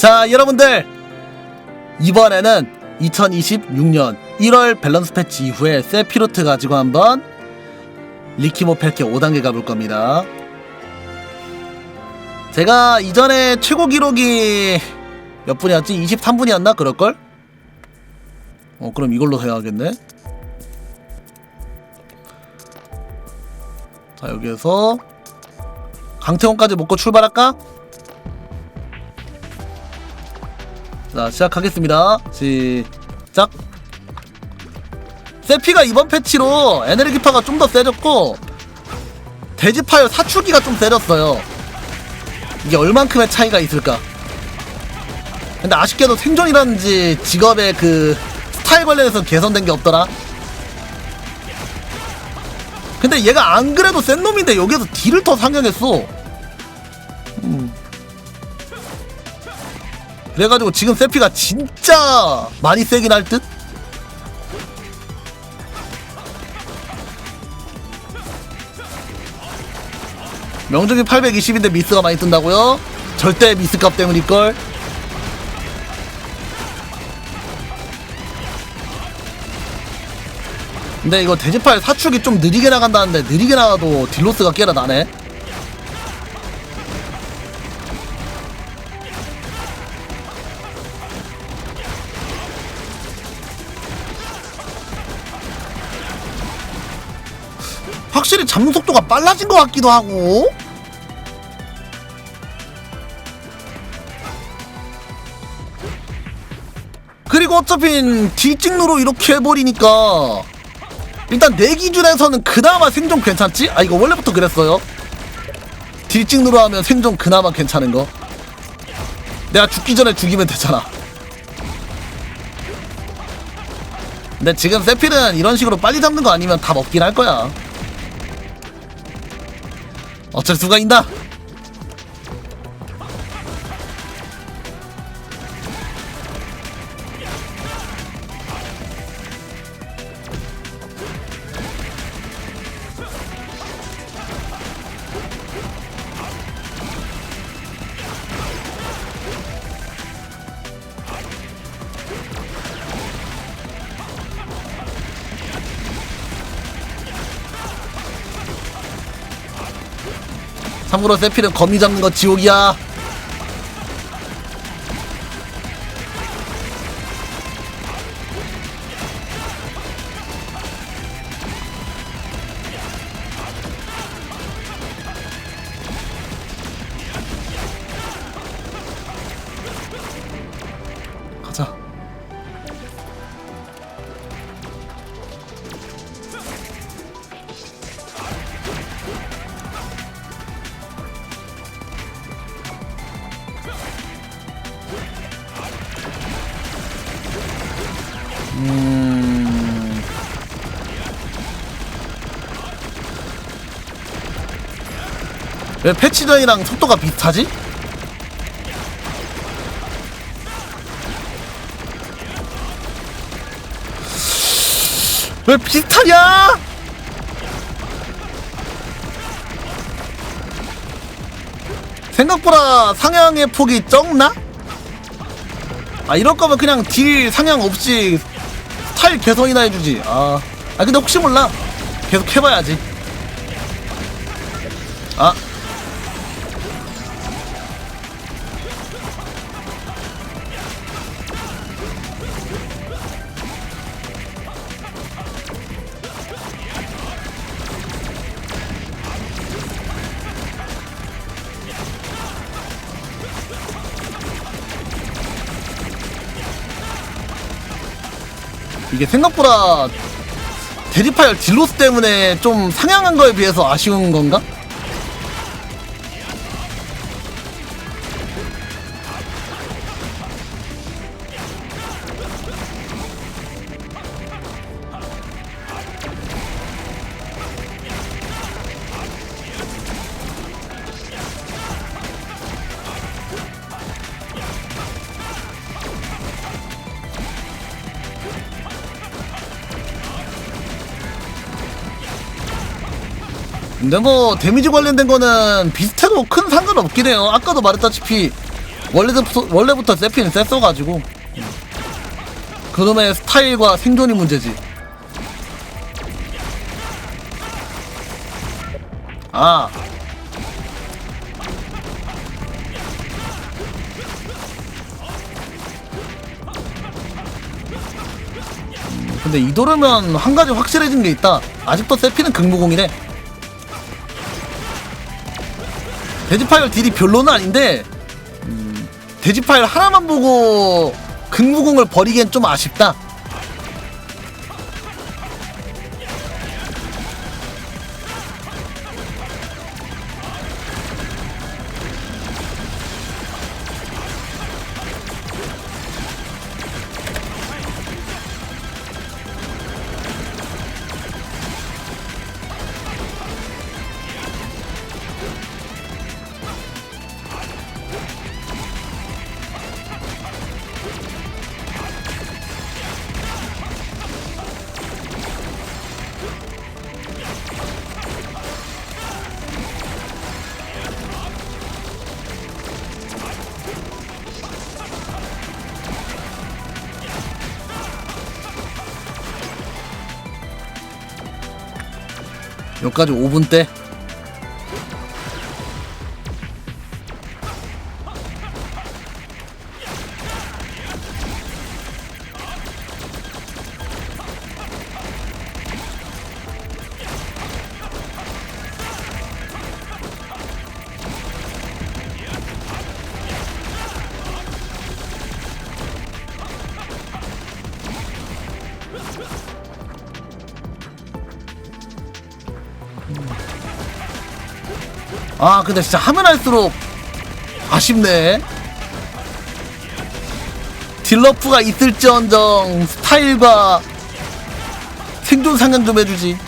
자, 여러분들. 이번에는 2026년 1월 밸런스 패치 이후에 세피로트 가지고 한번 리키모 펠케 5단계 가볼 겁니다. 제가 이전에 최고 기록이 몇 분이었지? 23분이었나? 그럴걸? 어, 그럼 이걸로 해야겠네. 자, 여기에서 강태원까지 먹고 출발할까? 자, 시작하겠습니다. 시작. 세피가 이번 패치로 에너지파가 좀 더 세졌고 돼지파열 사출기가 좀 세졌어요. 이게 얼만큼의 차이가 있을까? 근데 아쉽게도 생존이라든지 직업의 그 스타일 관련해서 개선된 게 없더라. 근데 얘가 안 그래도 센 놈인데 여기서 딜을 더 상향했어. 그래가지고 지금 세피가 진짜 많이 세긴 할 듯? 명중이 820인데 미스가 많이 뜬다고요? 절대 미스값 때문일걸? 근데 이거 돼지팔 사축이 좀 느리게 나간다는데 느리게 나가도 딜로스가 꽤나 나네 확실히 잡는 속도가 빨라진 것 같기도 하고. 그리고 어차피 딜찍누로 이렇게 해버리니까 일단 내 기준에서는 그나마 생존 괜찮지? 아 이거 원래부터 그랬어요. 딜찍누로 하면 생존 그나마 괜찮은 거. 내가 죽기 전에 죽이면 되잖아. 근데 지금 세필은 이런 식으로 빨리 잡는 거 아니면 다 먹긴 할 거야 어쩔 수가 있나? 세필은 거미 잡는 거 지옥이야. 왜 패치 전이랑 속도가 비슷하지? 왜 비슷하냐? 생각보다 상향의 폭이 적나? 아 이럴 거면 그냥 딜 상향 없이 스타일 개선이나 해주지 아, 아 근데 혹시 몰라 계속 해봐야지 아 이게 생각보다 대리파열 딜로스 때문에 좀 상향한 거에 비해서 아쉬운 건가? 근데 뭐 데미지 관련된 거는 비슷해도 큰 상관 없긴 해요. 아까도 말했다시피 원래부터 원래부터 세피는 셌어가지고 그놈의 스타일과 생존이 문제지. 아. 음, 근데 이 도르면 한 가지 확실해진 게 있다. 아직도 세피는 극무공이래. 돼지파일 딜이 별로는 아닌데 음, 돼지파일 하나만 보고 극무공을 버리기엔 좀 아쉽다. 여기까지 5분 때. 아 근데 진짜 하면 할수록 아쉽네. 딜러프가 있을지언정 스타일과 생존 상향 좀 해주지.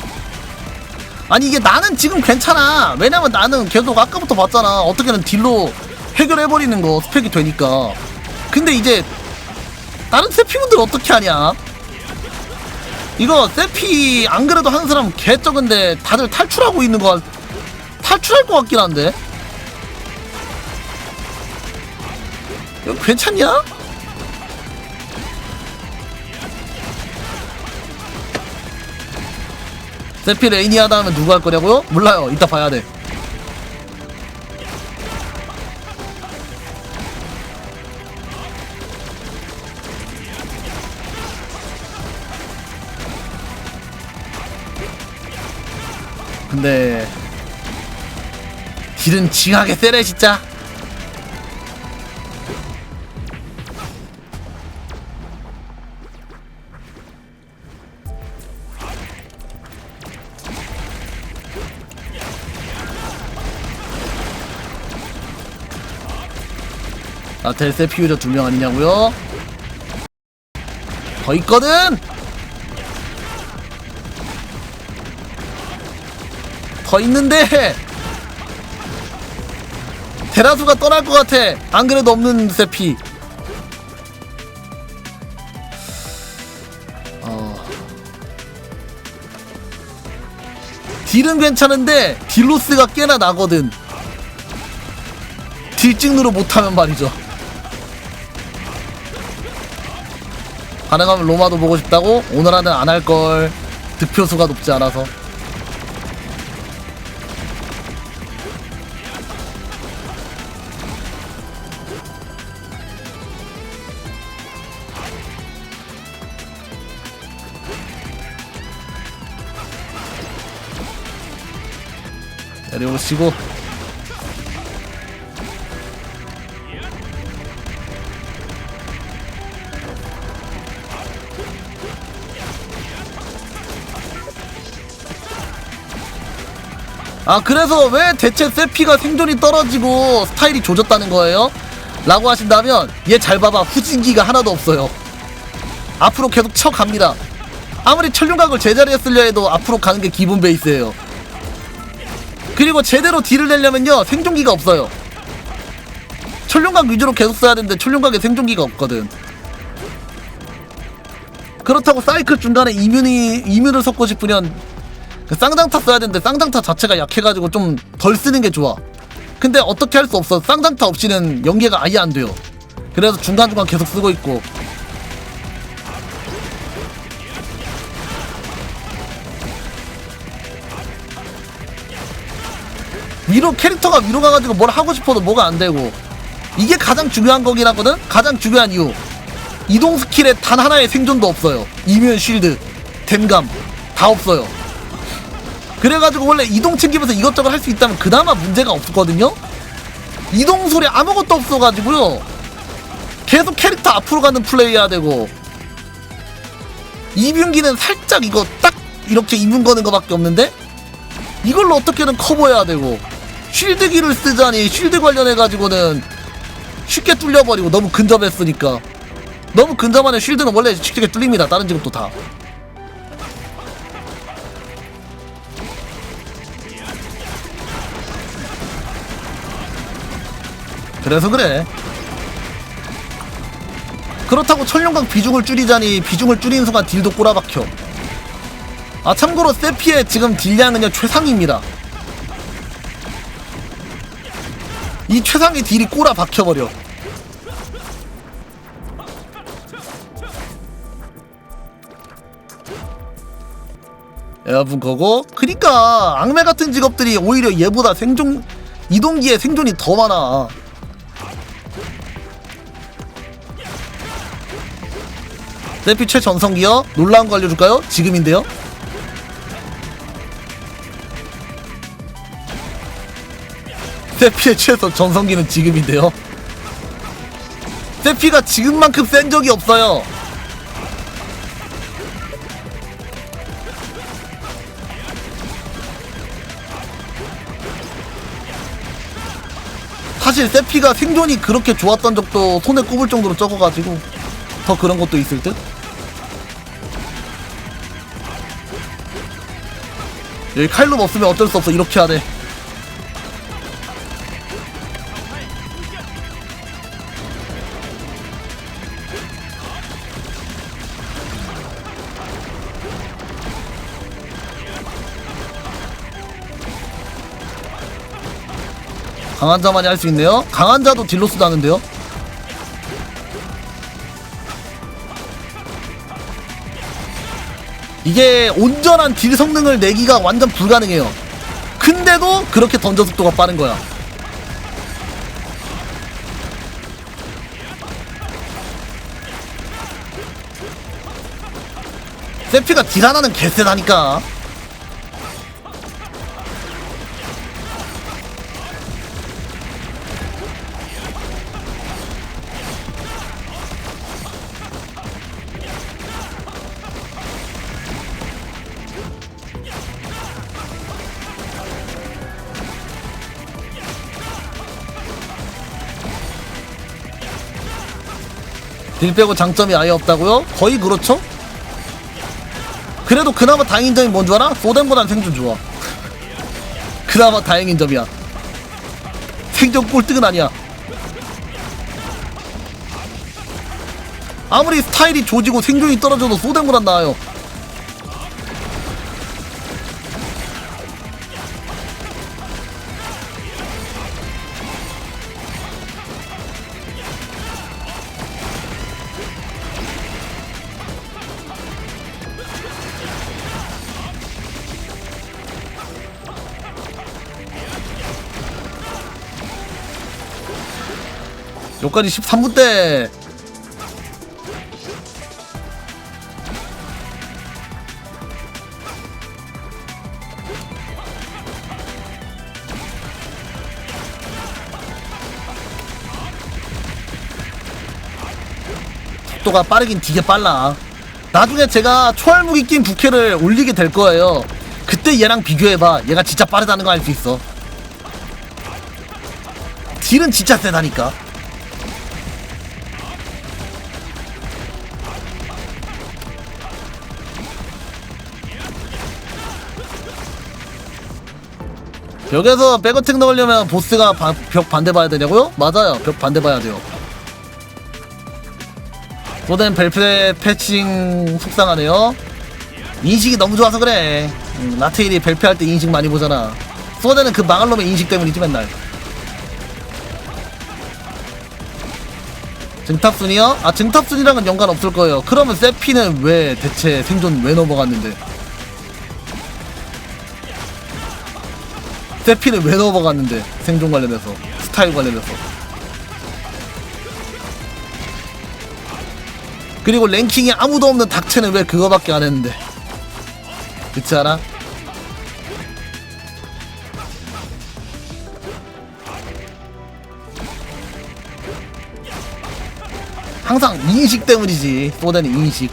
아니 이게 나는 지금 괜찮아. 왜냐면 나는 계속 아까부터 봤잖아. 어떻게든 딜로 해결해버리는 거 스펙이 되니까. 근데 이제 다른 세피분들 어떻게 하냐? 이거 세피 안 그래도 한 사람 개 적은데 다들 탈출하고 있는 거 탈출할 것 같긴 한데 이거 괜찮냐? 세피 레이니 하다 하면 누구 할 거냐고요? 몰라요 이따 봐야 돼 근데 딜은 징하게 세네 진짜 아 델세 피우저 두 명 아니냐고요? 더 있거든? 더 있는데 테라수가 떠날 것 같아. 안 그래도 없는 세피. 어. 딜은 괜찮은데 딜로스가 꽤나 나거든. 딜찍누로 못하면 말이죠. 가능하면 로마도 보고 싶다고? 오늘 안은 안 할 걸. 득표수가 높지 않아서. 내려오시고. 아 그래서 왜 대체 세피가 생존이 떨어지고 스타일이 조졌다는 거예요? 라고 하신다면 얘 잘 봐봐. 후진기가 하나도 없어요. 앞으로 계속 쳐갑니다. 아무리 천룡각을 제자리에 쓰려 해도 앞으로 가는 게 기본 베이스예요 그리고 제대로 딜을 내려면요 생존기가 없어요. 천룡각 위주로 계속 써야 되는데 천룡각에 생존기가 없거든. 그렇다고 사이클 중간에 이뮤니 이뮤를 섞고 싶으면 그 쌍장타 써야 되는데 쌍장타 자체가 약해가지고 좀 덜 쓰는 게 좋아. 근데 어떻게 할 수 없어. 쌍장타 없이는 연계가 아예 안 돼요. 그래서 중간중간 계속 쓰고 있고 위로 캐릭터가 위로 가가지고 뭘 하고 싶어도 뭐가 안 되고. 이게 가장 중요한 거긴 하거든. 가장 중요한 이유. 이동 스킬에 단 하나의 생존도 없어요. 이면 쉴드 댐감 다 없어요. 그래가지고 원래 이동 챙기면서 이것저것 할 수 있다면 그나마 문제가 없거든요? 이동 소리 아무것도 없어가지고요. 계속 캐릭터 앞으로 가는 플레이 해야 되고. 이뷸기는 살짝 이거 딱 이렇게 이문 거는 거밖에 없는데? 이걸로 어떻게든 커버해야 되고 쉴드기를 쓰자니 쉴드 관련해 가지고는 쉽게 뚫려버리고 너무 근접했으니까. 너무 근접하는 쉴드는 원래 쉽게 뚫립니다. 다른 직업도 다. 그래서 그래. 그렇다고 천룡강 비중을 줄이자니 비중을 줄이는 순간 딜도 꼬라박혀. 아 참고로 세피의 지금 딜량은요 최상입니다 이 최상의 딜이 꼬라 박혀버려 여러분 거고 그니까 악매 같은 직업들이 오히려 얘보다 생존 이동기에 생존이 더 많아 세피 최전성기요? 놀라운 거 알려줄까요? 지금인데요? 세피의 최소 전성기는 지금인데요? 세피가 지금만큼 센 적이 없어요 사실 세피가 생존이 그렇게 좋았던 적도 손에 꼽을 정도로 적어가지고 더 그런 것도 있을 듯? 여기 칼룸 없으면 어쩔 수 없어 이렇게 하네 강한 자만이 할 수 있네요 강한 자도 딜로스도 하는데요 이게 온전한 딜 성능을 내기가 완전 불가능해요. 근데도 그렇게 던져 속도가 빠른 거야. 세피가 딜 하나는 개쎄다니까. 딜 빼고 장점이 아예 없다고요? 거의 그렇죠? 그래도 그나마 다행인 점이 뭔 줄 알아? 소덴보단 생존 좋아. 그나마 다행인 점이야. 생존 꼴등은 아니야. 아무리 스타일이 조지고 생존이 떨어져도 소덴보단 나아요. 여기까지 13분 때. 속도가 빠르긴 되게 빨라. 나중에 제가 초월무기 낀 부캐를 올리게 될 거예요. 그때 얘랑 비교해봐. 얘가 진짜 빠르다는 거 알 수 있어. 딜은 진짜 세다니까 여기서 백어택 넣으려면 보스가 바, 벽 반대 봐야 되냐고요? 맞아요. 벽 반대 봐야 돼요. 소덴 벨프의 패칭 속상하네요. 인식이 너무 좋아서 그래. 음, 라테일이 벨프 할때 인식 많이 보잖아. 소덴은 그 망할 놈의 인식 때문이지 맨날. 증탑순이요? 아 증탑순이랑은 연관 없을 거예요. 그러면 세피는 왜 대체 생존 왜 넘어갔는데? 세피는 왜 넘어갔는데? 생존 관련해서 스타일 관련해서. 그리고 랭킹이 아무도 없는 닥체는 왜 그거밖에 안 했는데? 그렇지 않아? 항상 인식 때문이지. 쏘대는 인식.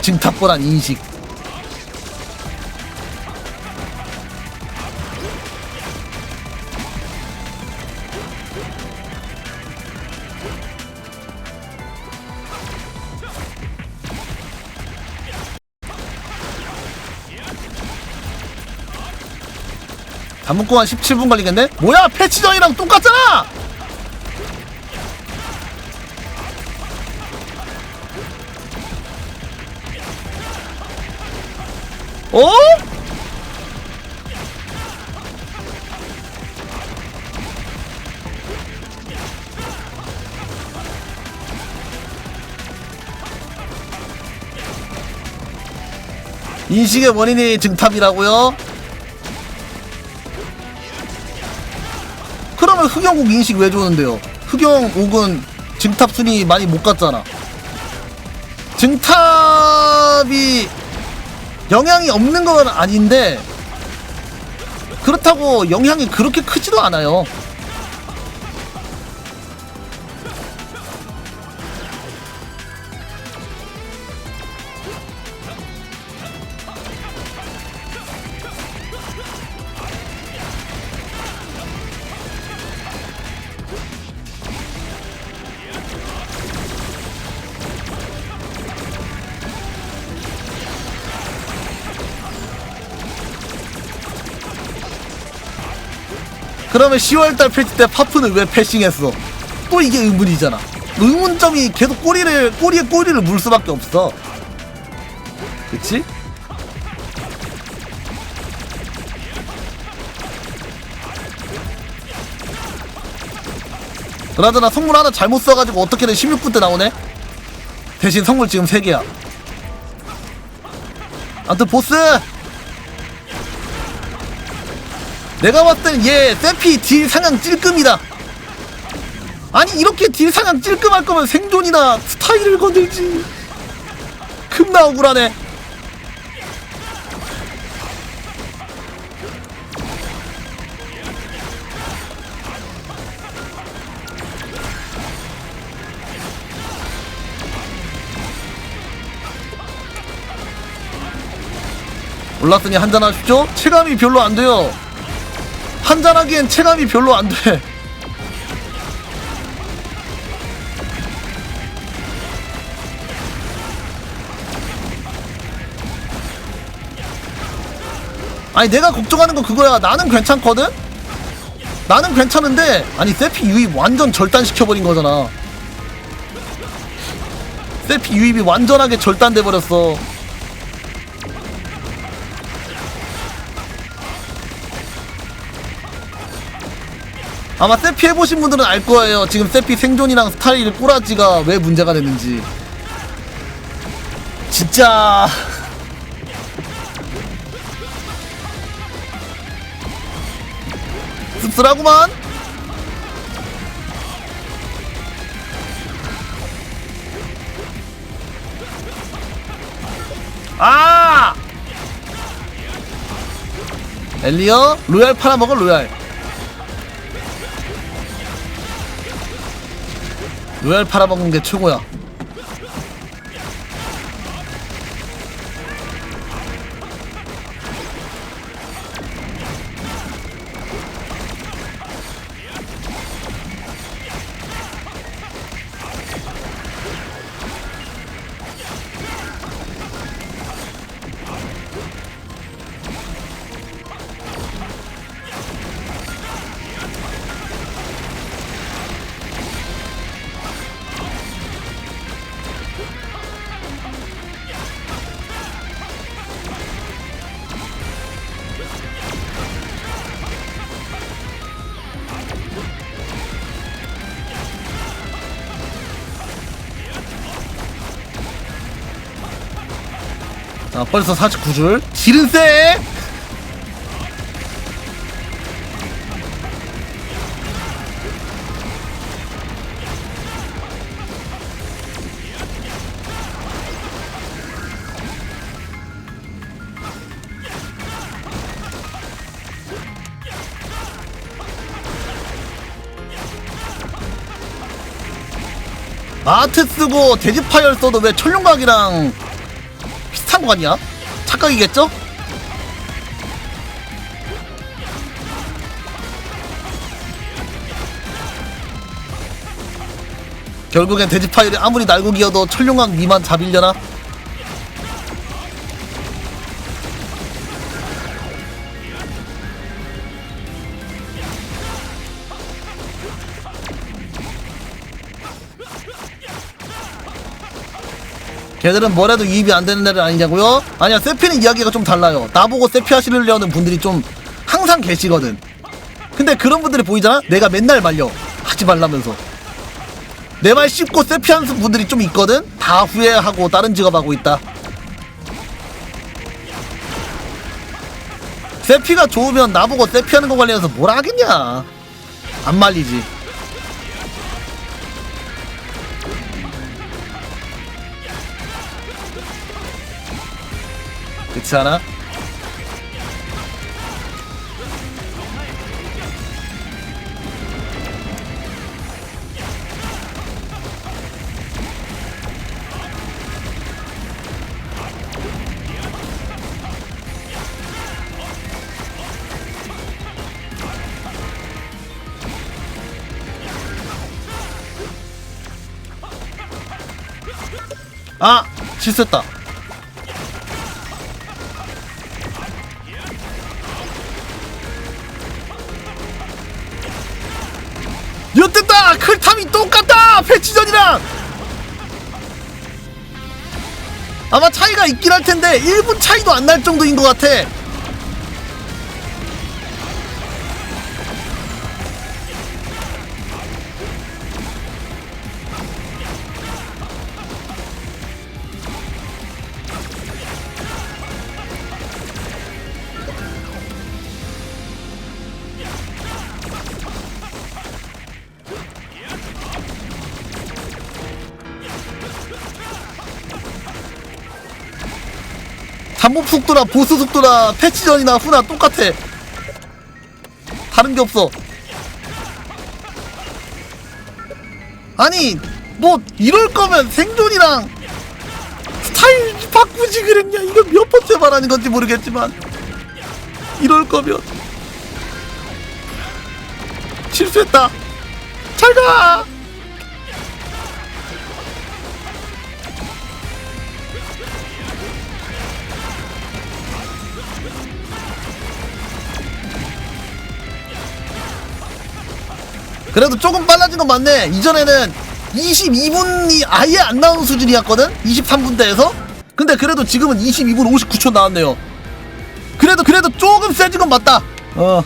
증탑보단 인식 단문고 한 17분 걸리겠네? 뭐야 패치 전이랑 똑같잖아! 어? 인식의 원인이 증탑이라고요? 그러면 흑영국 인식 왜 좋은데요? 흑영국은 증탑 순위 많이 못 갔잖아. 증탑이 영향이 없는 건 아닌데 그렇다고 영향이 그렇게 크지도 않아요. 그러면 10월달 패치 때 파프는 왜 패싱했어? 또 이게 의문이잖아. 의문점이 계속 꼬리를 꼬리에 꼬리를 물 수밖에 없어. 그치? 그나저나 선물 하나 잘못 써가지고 어떻게든 16분 때 나오네? 대신 선물 지금 3개야. 아무튼 보스! 내가 봤을 땐얘 세피 딜 상향 찔끔이다. 아니 이렇게 딜 상향 찔끔할 거면 생존이나 스타일을 건들지. 겁나 억울하네. 올랐으니 한잔하십시오. 체감이 별로 안 돼요. 한잔하기엔 체감이 별로 안 돼. 아니 내가 걱정하는 건 그거야. 나는 괜찮거든. 나는 괜찮은데 아니 세피 유입 완전 절단시켜버린 거잖아. 세피 유입이 완전하게 절단돼 버렸어. 아마 세피 해보신 분들은 알 거예요. 지금 세피 생존이랑 스타일 꼬라지가 왜 문제가 됐는지. 진짜. 씁쓸하구만. 아! 엘리어 로얄 팔아먹어 로얄. 로얄 팔아먹는 게 최고야. 아 벌써 49줄. 질은 세! 마트 쓰고 돼지파열 써도 왜 천룡각이랑 거 같냐? 착각이겠죠? 결국엔 돼지파열이 아무리 날고기여도 천룡각 니만 잡이려나? 걔들은 뭐래도 이입이 안 되는 애들 아니냐고요? 아니야 세피는 이야기가 좀 달라요. 나보고 세피 하시려는 분들이 좀 항상 계시거든. 근데 그런 분들이 보이잖아? 내가 맨날 말려. 하지 말라면서. 내 말 씹고 세피 하는 분들이 좀 있거든? 다 후회하고 다른 직업 하고 있다. 세피가 좋으면 나보고 세피하는 거 관련해서 뭐라 하겠냐? 안 말리지 그렇지 않아? 아! 실수했다 엿됐다! 클탐이 똑같다! 패치전이랑! 아마 차이가 있긴 할 텐데 1분 차이도 안 날 정도인 것 같아 잠복 속도나 보스 속도나 패치전이나 후나 똑같아. 다른 게 없어. 아니 뭐 이럴 거면 생존이랑 스타일 바꾸지 그랬냐? 이거 몇 번째 말하는 건지 모르겠지만. 이럴 거면 실수했다. 잘가 그래도 조금 빨라진 건 맞네. 이전에는 22분이 아예 안 나오는 수준이었거든? 23분대에서? 근데 그래도 지금은 22분 59초 나왔네요. 그래도, 그래도 조금 세진 건 맞다. 어.